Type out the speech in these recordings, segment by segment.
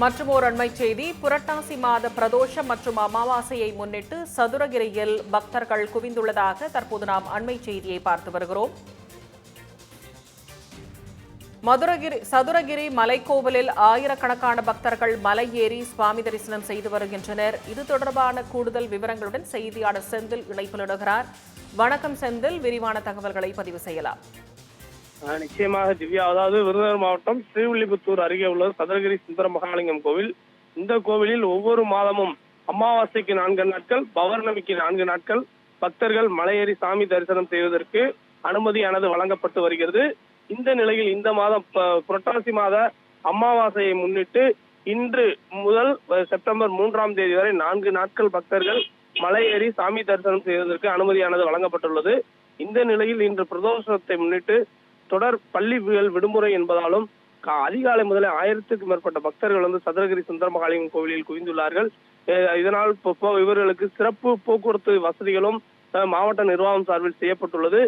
மற்றும் ஓர் அண்மை செய்தி புரட்டாசி மாத பிரதோஷம் மற்றும் அமாவாசையை முன்னிட்டு சதுரகிரியில் பக்தர்கள் குவிந்துள்ளதாக தற்போது நாம் அண்மை செய்தியை பார்த்து வருகிறோம். மதுரகிரி சதுரகிரி மலைக்கோவிலில் ஆயிரக்கணக்கான பக்தர்கள் மலை ஏறி சுவாமி தரிசனம் செய்து வருகின்றனர். இது தொடர்பான கூடுதல் விவரங்களுடன் செய்தியாளர் செந்தில் இணைப்பில் இடுகிறார். வணக்கம் செந்தில் விரிவான தகவல்களை பதிவு செய்யலாம். நிச்சயமாக திவ்யா அதாவது விருதுநகர் மாவட்டம் ஸ்ரீவில்லிபுத்தூர் அருகே உள்ள சதுரகிரி சுந்தர மகாலிங்கம் கோவில். இந்த கோவிலில் ஒவ்வொரு மாதமும் அமாவாசைக்கு நான்கு நாட்கள் பௌர்ணமிக்கு நான்கு நாட்கள் பக்தர்கள் மலையேறி சாமி தரிசனம் செய்வதற்கு அனுமதியானது வழங்கப்பட்டு வருகிறது. இந்த நிலையில் இந்த மாதம் புரட்டாசி மாத அமாவாசையை முன்னிட்டு இன்று முதல் செப்டம்பர் மூன்றாம் தேதி வரை நான்கு நாட்கள் பக்தர்கள் மலையேறி சாமி தரிசனம் செய்வதற்கு அனுமதியானது வழங்கப்பட்டுள்ளது. இந்த நிலையில் இன்று பிரதோஷத்தை முன்னிட்டு தொடர் பள்ளிகள் விடுமுறை என்பதாலும் அதிகாலை முதலே ஆயிரத்துக்கும் மேற்பட்ட பக்தர்கள் வந்து சதுரகிரி சுந்தர கோவிலில் குவிந்துள்ளார்கள். இதனால் இவர்களுக்கு சிறப்பு போக்குவரத்து வசதிகளும் மாவட்ட நிர்வாகம் சார்பில் செய்யப்பட்டுள்ளது.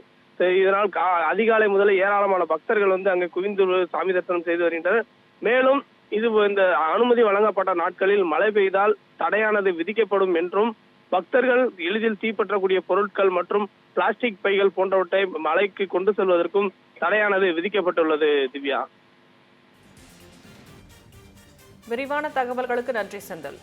இதனால் அதிகாலை முதலே ஏராளமான பக்தர்கள் வந்து அங்கே குவிந்து சாமி தரிசனம் செய்து வருகின்றனர். மேலும் இது இந்த அனுமதி வழங்கப்பட்ட நாட்களில் மழை பெய்தால் தடையானது விதிக்கப்படும் என்றும் பக்தர்கள் எளிதில் தீப்பற்றக்கூடிய பொருட்கள் மற்றும் பிளாஸ்டிக் பைகள் போன்றவற்றை மலைக்கு கொண்டு செல்வதற்கும் தடையானது விதிக்கப்பட்டுள்ளது திவ்யா. விரிவான தகவல்களுக்கு நன்றி செந்தில்.